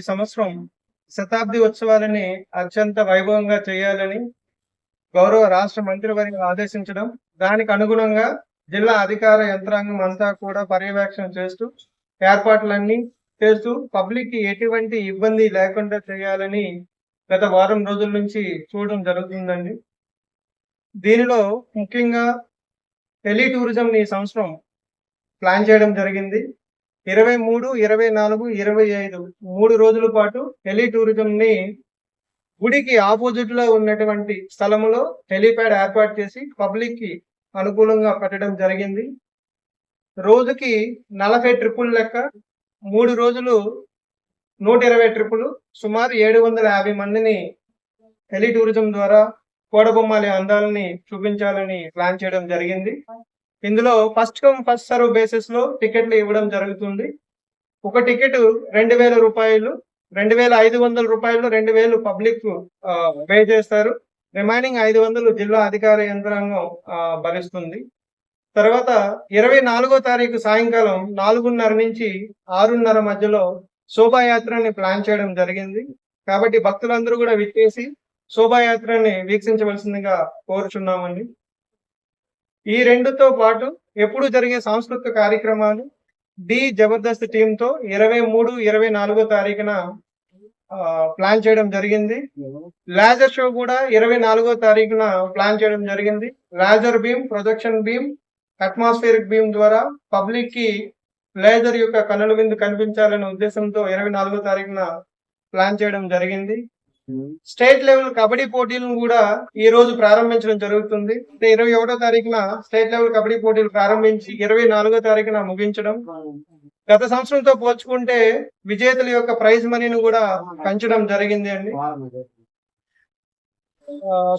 ఈ సంవత్సరం శతాబ్ది ఉత్సవాలని అత్యంత వైభవంగా చేయాలని గౌరవ రాష్ట్ర మంత్రివర్గం ఆదేశించడం దానికి అనుగుణంగా జిల్లా అధికార యంత్రాంగం అంతా కూడా పర్యవేక్షణ చేస్తూ ఏర్పాట్లన్నీ చేస్తూ పబ్లిక్కి ఎటువంటి ఇబ్బంది లేకుండా చేయాలని గత వారం రోజుల నుంచి చూడడం జరుగుతుందండి. దీనిలో ముఖ్యంగా టెలి టూరిజం ఈ సంవత్సరం ప్లాన్ చేయడం జరిగింది. ఇరవై మూడు ఇరవై నాలుగు ఇరవై ఐదు మూడు రోజుల పాటు టెలి టూరిజం ని గుడికి ఆపోజిట్లో ఉన్నటువంటి స్థలంలో హెలీప్యాడ్ ఏర్పాటు చేసి పబ్లిక్కి అనుకూలంగా పెట్టడం జరిగింది. రోజుకి నలభై ట్రిప్పులు లెక్క మూడు రోజులు నూట ఇరవై ట్రిప్పులు సుమారు ఏడు వందల యాభై మందిని హెలి టూరిజం ద్వారా కోడబొమ్మాలి అందాలని చూపించాలని ప్లాన్ చేయడం జరిగింది. ఇందులో ఫస్ట్ కమ్ ఫస్ట్ సర్వ్ బేసిస్లో టికెట్లు ఇవ్వడం జరుగుతుంది. ఒక టికెట్ రెండు వేల రూపాయలు రెండు వేల ఐదు వందల రూపాయలు రెండు వేలు పబ్లిక్ పే చేస్తారు. రిమైనింగ్ ఐదు వందలు జిల్లా అధికార యంత్రాంగం భరిస్తుంది. తర్వాత ఇరవై నాలుగో తారీఖు సాయంకాలం నాలుగున్నర నుంచి ఆరున్నర మధ్యలో శోభాయాత్రని ప్లాన్ చేయడం జరిగింది. కాబట్టి భక్తులందరూ కూడా విచ్చేసి శోభాయాత్రని వీక్షించవలసిందిగా కోరుచున్నామండి. ఈ రెండుతో పాటు ఎప్పుడు జరిగే సాంస్కృతిక కార్యక్రమాలు? డి జబర్దస్త్ టీమ్తో ఇరవై మూడు ఇరవై నాలుగో తారీఖున ప్లాన్ చేయడం జరిగింది. లేజర్ షో కూడా ఇరవై నాలుగో తారీఖున ప్లాన్ చేయడం జరిగింది. Laser beam projection beam atmospheric beam ద్వారా పబ్లిక్కి లేజర్ యొక్క కనుల విందు కనిపించాలనే ఉద్దేశంతో ఇరవై నాలుగో తారీఖున ప్లాన్ చేయడం జరిగింది. స్టేట్ లెవెల్ కబడ్డీ పోటీలను కూడా ఈ రోజు ప్రారంభించడం జరుగుతుంది. ఇరవై ఒకటో తారీఖున స్టేట్ లెవెల్ కబడ్డీ పోటీలు ప్రారంభించి ఇరవై నాలుగో తారీఖున ముగించడం. గత సంవత్సరంతో పోల్చుకుంటే విజేతల యొక్క ప్రైజ్ మనీని కూడా పెంచడం జరిగింది అండి.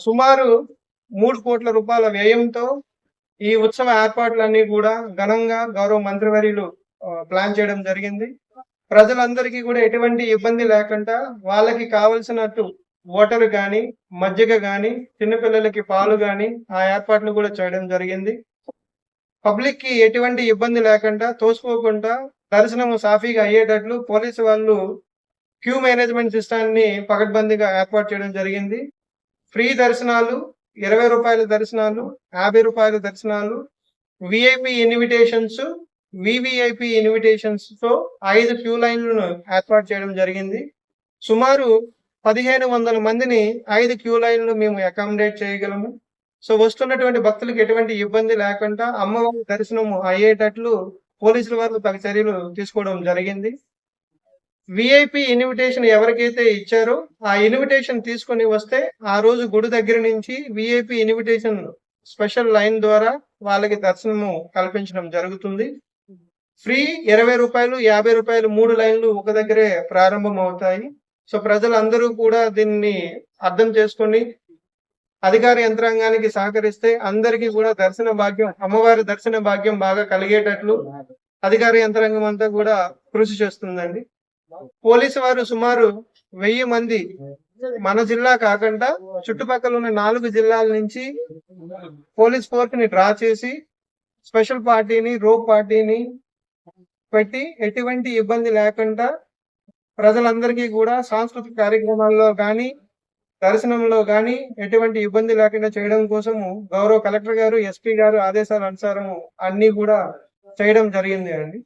సుమారు మూడు కోట్ల రూపాయల వ్యయంతో ఈ ఉత్సవ ఏర్పాట్లన్నీ కూడా ఘనంగా గౌరవ మంత్రివర్యులు ప్లాన్ చేయడం జరిగింది. ప్రజలందరికీ కూడా ఎటువంటి ఇబ్బంది లేకుండా వాళ్ళకి కావలసినట్టు వాటర్ కానీ మజ్జిగ కానీ చిన్నపిల్లలకి పాలు కానీ ఆ ఏర్పాట్లు కూడా చేయడం జరిగింది. పబ్లిక్కి ఎటువంటి ఇబ్బంది లేకుండా తోసుకోకుండా దర్శనం సాఫీగా అయ్యేటట్లు పోలీసు వాళ్ళు క్యూ మేనేజ్మెంట్ సిస్టాన్ని పకడ్బందీగా ఏర్పాటు చేయడం జరిగింది. ఫ్రీ దర్శనాలు ఇరవై రూపాయల దర్శనాలు యాభై రూపాయల దర్శనాలు విఐపి ఇన్విటేషన్స్ వివిఐపి ఇన్విటేషన్స్తో ఐదు క్యూ లైన్లను ఏర్పాటు చేయడం జరిగింది. సుమారు పదిహేను వందల మందిని ఐదు క్యూ లైన్లు మేము అకామిడేట్ చేయగలము. సో వస్తున్నటువంటి భక్తులకు ఎటువంటి ఇబ్బంది లేకుండా అమ్మవారి దర్శనం అయ్యేటట్లు పోలీసుల వారు తగు చర్యలు తీసుకోవడం జరిగింది. విఐపి ఇన్విటేషన్ ఎవరికైతే ఇచ్చారో ఆ ఇన్విటేషన్ తీసుకొని వస్తే ఆ రోజు గుడి దగ్గర నుంచి విఐపి ఇన్విటేషన్ స్పెషల్ లైన్ ద్వారా వాళ్ళకి దర్శనము కల్పించడం జరుగుతుంది. ఫ్రీ ఇరవై రూపాయలు యాభై రూపాయలు మూడు లైన్లు ఒక దగ్గరే ప్రారంభం అవుతాయి. సో ప్రజలందరూ కూడా దీన్ని అర్థం చేసుకొని అధికార యంత్రాంగానికి సహకరిస్తే అందరికీ కూడా దర్శన భాగ్యం అమ్మవారి దర్శన భాగ్యం బాగా కలిగేటట్లు అధికార యంత్రాంగం అంతా కూడా కృషి చేస్తుందండి. పోలీసు వారు సుమారు వెయ్యి మంది మన జిల్లా కాకుండా చుట్టుపక్కల ఉన్న నాలుగు జిల్లాల నుంచి పోలీస్ ఫోర్స్ని డ్రా చేసి స్పెషల్ పార్టీని రోప్ పార్టీని పెట్టి ఎటువంటి ఇబ్బంది లేకుండా ప్రజలందరికీ కూడా సాంస్కృతిక కార్యక్రమాల్లో కానీ దర్శనంలో కానీ ఎటువంటి ఇబ్బంది లేకుండా చేయడం కోసము గౌరవ కలెక్టర్ గారు ఎస్పీ గారు ఆదేశాల అనుసారము అన్ని కూడా చేయడం జరిగింది అండి.